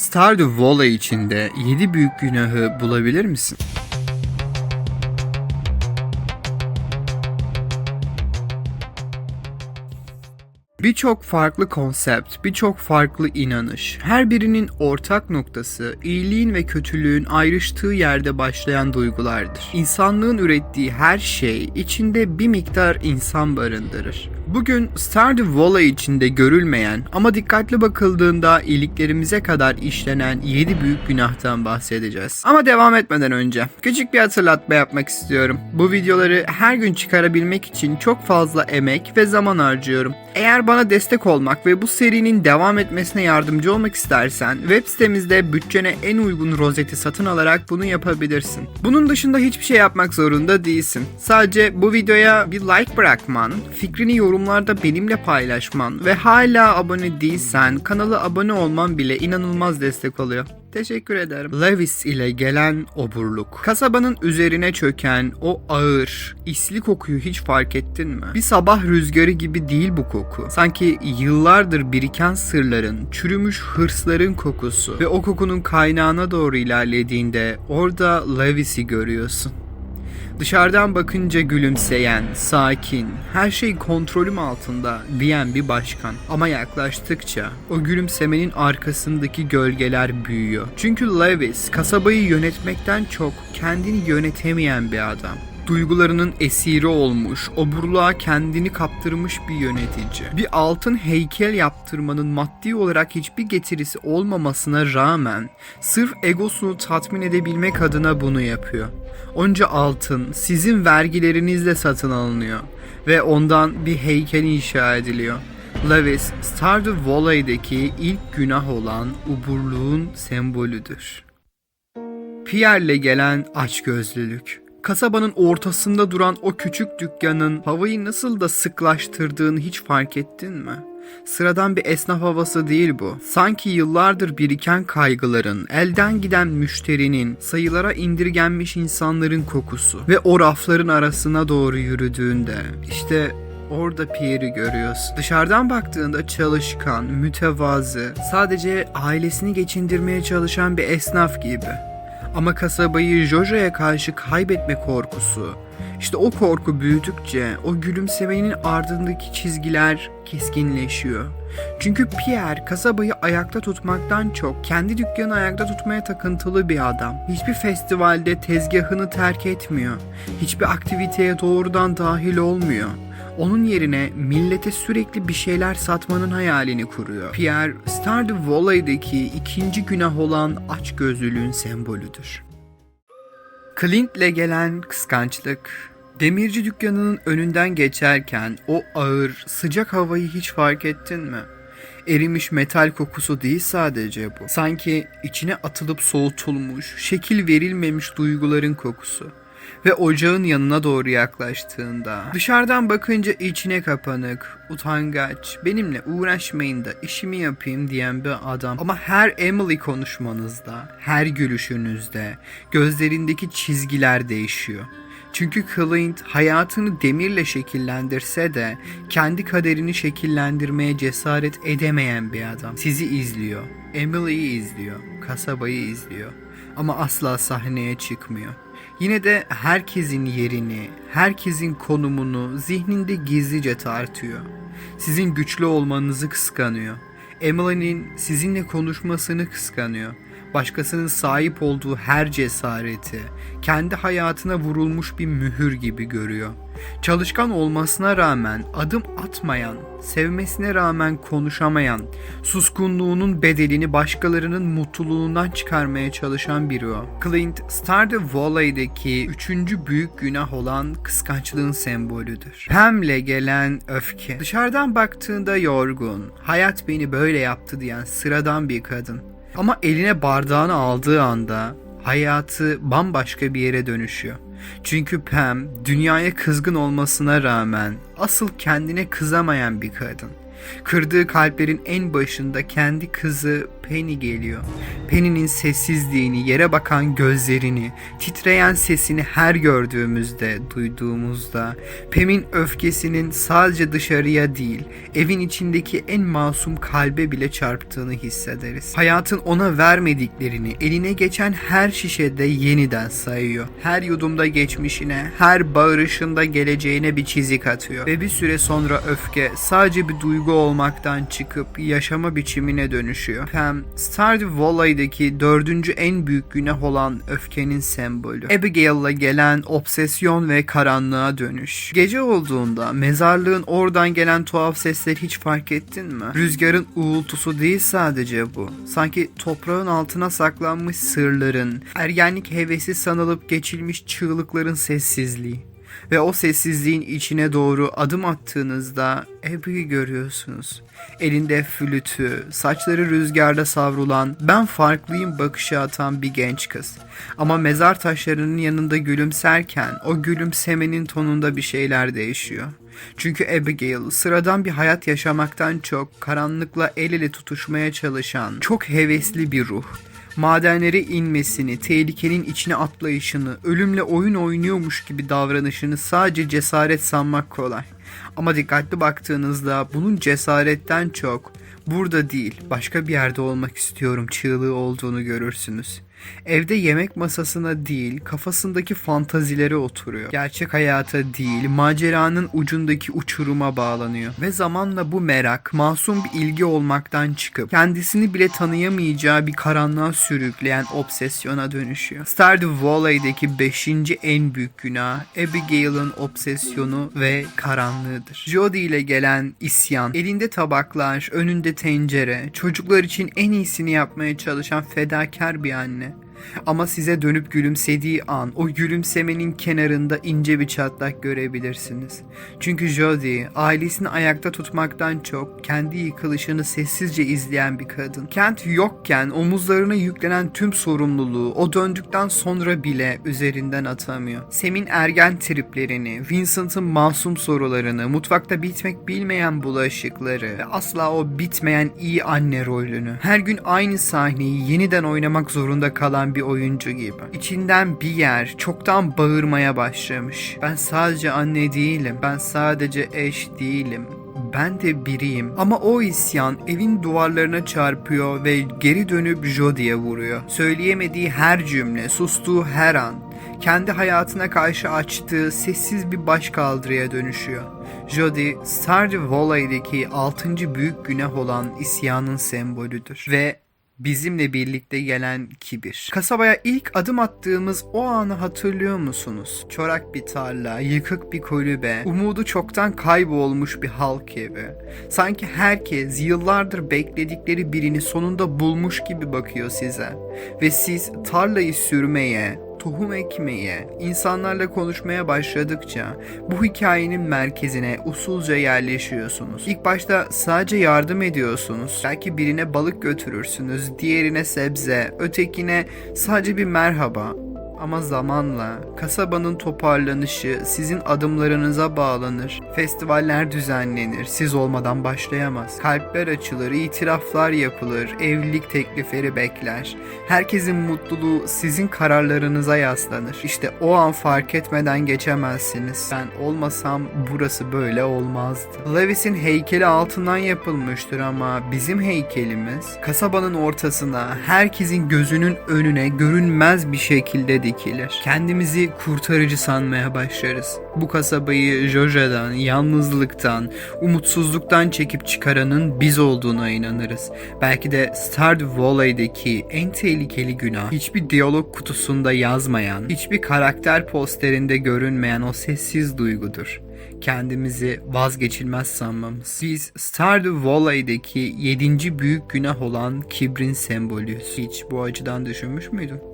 Stardew Valley içinde 7 büyük günahı bulabilir misin? Birçok farklı konsept, birçok farklı inanış, her birinin ortak noktası iyiliğin ve kötülüğün ayrıştığı yerde başlayan duygulardır. İnsanlığın ürettiği her şey içinde bir miktar insan barındırır. Bugün Stardew Valley içinde görülmeyen ama dikkatli bakıldığında iyiliklerimize kadar işlenen 7 büyük günahtan bahsedeceğiz. Ama devam etmeden önce küçük bir hatırlatma yapmak istiyorum. Bu videoları her gün çıkarabilmek için çok fazla emek ve zaman harcıyorum. Eğer bana destek olmak ve bu serinin devam etmesine yardımcı olmak istersen web sitemizde bütçene en uygun rozeti satın alarak bunu yapabilirsin. Bunun dışında hiçbir şey yapmak zorunda değilsin. Sadece bu videoya bir like bırakman, fikrini yorumlarda benimle paylaşman ve hala abone değilsen kanala abone olman bile inanılmaz destek oluyor. Teşekkür ederim. Levis ile gelen oburluk. Kasabanın üzerine çöken o ağır, isli kokuyu hiç fark ettin mi? Bir sabah rüzgarı gibi değil bu koku. Sanki yıllardır biriken sırların, çürümüş hırsların kokusu ve o kokunun kaynağına doğru ilerlediğinde orada Levis'i görüyorsun. Dışarıdan bakınca gülümseyen, sakin, her şey kontrolüm altında diyen bir başkan. Ama yaklaştıkça o gülümsemenin arkasındaki gölgeler büyüyor. Çünkü Levis kasabayı yönetmekten çok kendini yönetemeyen bir adam duygularının esiri olmuş, oburluğa kendini kaptırmış bir yönetici. Bir altın heykel yaptırmanın maddi olarak hiçbir getirisi olmamasına rağmen sırf egosunu tatmin edebilmek adına bunu yapıyor. Onca altın sizin vergilerinizle satın alınıyor ve ondan bir heykel inşa ediliyor. Lewis, Stardew Valley'deki ilk günah olan uburluğun sembolüdür. Pierre'le gelen açgözlülük. Kasabanın ortasında duran o küçük dükkanın havayı nasıl da sıklaştırdığını hiç fark ettin mi? Sıradan bir esnaf havası değil bu. Sanki yıllardır biriken kaygıların, elden giden müşterinin, sayılara indirgenmiş insanların kokusu ve o rafların arasına doğru yürüdüğünde işte Orada Pierre'i görüyorsun. Dışarıdan baktığında çalışkan, mütevazı, sadece ailesini geçindirmeye çalışan bir esnaf gibi. Ama kasabayı Jojo'ya karşı kaybetme korkusu. İşte o korku büyüdükçe o gülümsemenin ardındaki çizgiler keskinleşiyor. Çünkü Pierre kasabayı ayakta tutmaktan çok kendi dükkanı ayakta tutmaya takıntılı bir adam. Hiçbir festivalde tezgahını terk etmiyor. Hiçbir aktiviteye doğrudan dahil olmuyor. Onun yerine millete sürekli bir şeyler satmanın hayalini kuruyor. Pierre, Stardew Valley'deki ikinci günah olan açgözlülüğün sembolüdür. Clint'le gelen kıskançlık. Demirci dükkanının önünden geçerken o ağır, sıcak havayı hiç fark ettin mi? Erimiş metal kokusu değil sadece bu. Sanki içine atılıp soğutulmuş, şekil verilmemiş duyguların kokusu ve ocağın yanına doğru yaklaştığında dışarıdan bakınca içine kapanık, utangaç, benimle uğraşmayın da işimi yapayım diyen bir adam. Ama her Emily konuşmanızda, her gülüşünüzde gözlerindeki çizgiler değişiyor. Çünkü Clint hayatını demirle şekillendirse de kendi kaderini şekillendirmeye cesaret edemeyen bir adam. Sizi izliyor, Emily'yi izliyor, kasabayı izliyor ama asla sahneye çıkmıyor. Yine de herkesin yerini, herkesin konumunu zihninde gizlice tartıyor. Sizin güçlü olmanızı kıskanıyor. Emily'nin sizinle konuşmasını kıskanıyor. Başkasının sahip olduğu her cesareti kendi hayatına vurulmuş bir mühür gibi görüyor. Çalışkan olmasına rağmen adım atmayan, sevmesine rağmen konuşamayan, suskunluğunun bedelini başkalarının mutluluğundan çıkarmaya çalışan biri o. Clint, Stardew Valley'deki üçüncü büyük günah olan kıskançlığın sembolüdür. Pam'le gelen öfke. Dışarıdan baktığında yorgun, hayat beni böyle yaptı diyen sıradan bir kadın. Ama eline bardağını aldığı anda hayatı bambaşka bir yere dönüşüyor. Çünkü Pam dünyaya kızgın olmasına rağmen asıl kendine kızamayan bir kadın. Kırdığı kalplerin en başında kendi kızı Penny geliyor. Penny'nin sessizliğini, yere bakan gözlerini, titreyen sesini her gördüğümüzde, duyduğumuzda, Pem'in öfkesinin sadece dışarıya değil, evin içindeki en masum kalbe bile çarptığını hissederiz. Hayatın ona vermediklerini eline geçen her şişede yeniden sayıyor. Her yudumda geçmişine, her bağırışında geleceğine bir çizik atıyor. Ve bir süre sonra öfke sadece bir duygu olmaktan çıkıp yaşama biçimine dönüşüyor. Pam, Stardew Valley'deki dördüncü en büyük günah olan öfkenin sembolü. Abigail'la gelen obsesyon ve karanlığa dönüş. Gece olduğunda mezarlığın oradan gelen tuhaf sesleri hiç fark ettin mi? Rüzgarın uğultusu değil sadece bu. Sanki toprağın altına saklanmış sırların, ergenlik hevesi sanılıp geçilmiş çığlıkların sessizliği. Ve o sessizliğin içine doğru adım attığınızda Abby'yi görüyorsunuz. Elinde flütü, saçları rüzgarda savrulan, ben farklıyım bakışı atan bir genç kız. Ama mezar taşlarının yanında gülümserken o gülümsemenin tonunda bir şeyler değişiyor. Çünkü Abigail sıradan bir hayat yaşamaktan çok karanlıkla el ele tutuşmaya çalışan çok hevesli bir ruh madenlere inmesini, tehlikenin içine atlayışını, ölümle oyun oynuyormuş gibi davranışını sadece cesaret sanmak kolay. Ama dikkatli baktığınızda bunun cesaretten çok burada değil başka bir yerde olmak istiyorum çığlığı olduğunu görürsünüz. Evde yemek masasına değil, kafasındaki fantazilere oturuyor. Gerçek hayata değil, maceranın ucundaki uçuruma bağlanıyor. Ve zamanla bu merak, masum bir ilgi olmaktan çıkıp kendisini bile tanıyamayacağı bir karanlığa sürükleyen obsesyona dönüşüyor. Stardew Valley'deki 5. en büyük günah Abigail'ın obsesyonu ve karanlığıdır. Jodie ile gelen isyan, elinde tabaklar, önünde tencere, çocuklar için en iyisini yapmaya çalışan fedakar bir anne. Ama size dönüp gülümsediği an o gülümsemenin kenarında ince bir çatlak görebilirsiniz. Çünkü Jodie ailesini ayakta tutmaktan çok kendi yıkılışını sessizce izleyen bir kadın. Kent yokken omuzlarına yüklenen tüm sorumluluğu o döndükten sonra bile üzerinden atamıyor. Sem'in ergen triplerini, Vincent'ın masum sorularını, mutfakta bitmek bilmeyen bulaşıkları ve asla o bitmeyen iyi anne rolünü, her gün aynı sahneyi yeniden oynamak zorunda kalan bir oyuncu gibi. İçinden bir yer çoktan bağırmaya başlamış. Ben sadece anne değilim. Ben sadece eş değilim. Ben de biriyim. Ama o isyan evin duvarlarına çarpıyor ve geri dönüp Jodie'ye vuruyor. Söyleyemediği her cümle, sustuğu her an kendi hayatına karşı açtığı sessiz bir başkaldırıya dönüşüyor. Jodie, Stardew Valley'deki 6. büyük günah olan isyanın sembolüdür. Ve bizimle birlikte gelen kibir. Kasabaya ilk adım attığımız o anı hatırlıyor musunuz? Çorak bir tarla, yıkık bir kulübe, umudu çoktan kaybolmuş bir halk evi. Sanki herkes yıllardır bekledikleri birini sonunda bulmuş gibi bakıyor size. Ve siz tarlayı sürmeye, tohum ekmeye, insanlarla konuşmaya başladıkça bu hikayenin merkezine usulca yerleşiyorsunuz. İlk başta sadece yardım ediyorsunuz. Belki birine balık götürürsünüz, diğerine sebze, ötekine sadece bir merhaba. Ama zamanla kasabanın toparlanışı sizin adımlarınıza bağlanır. Festivaller düzenlenir. Siz olmadan başlayamaz. Kalpler açılır, itiraflar yapılır, evlilik teklifleri bekler. Herkesin mutluluğu sizin kararlarınıza yaslanır. İşte o an fark etmeden geçemezsiniz. Ben olmasam burası böyle olmazdı. Lewis'in heykeli altından yapılmıştır ama bizim heykelimiz kasabanın ortasına herkesin gözünün önüne görünmez bir şekilde dikilir. Kendimizi kurtarıcı sanmaya başlarız. Bu kasabayı Joja'dan, yalnızlıktan, umutsuzluktan çekip çıkaranın biz olduğuna inanırız. Belki de Stardew Valley'deki en tehlikeli günah hiçbir diyalog kutusunda yazmayan, hiçbir karakter posterinde görünmeyen o sessiz duygudur kendimizi vazgeçilmez sanmamız. Biz Stardew Valley'deki 7. büyük günah olan kibrin sembolüyüz. Hiç bu açıdan düşünmüş müydün?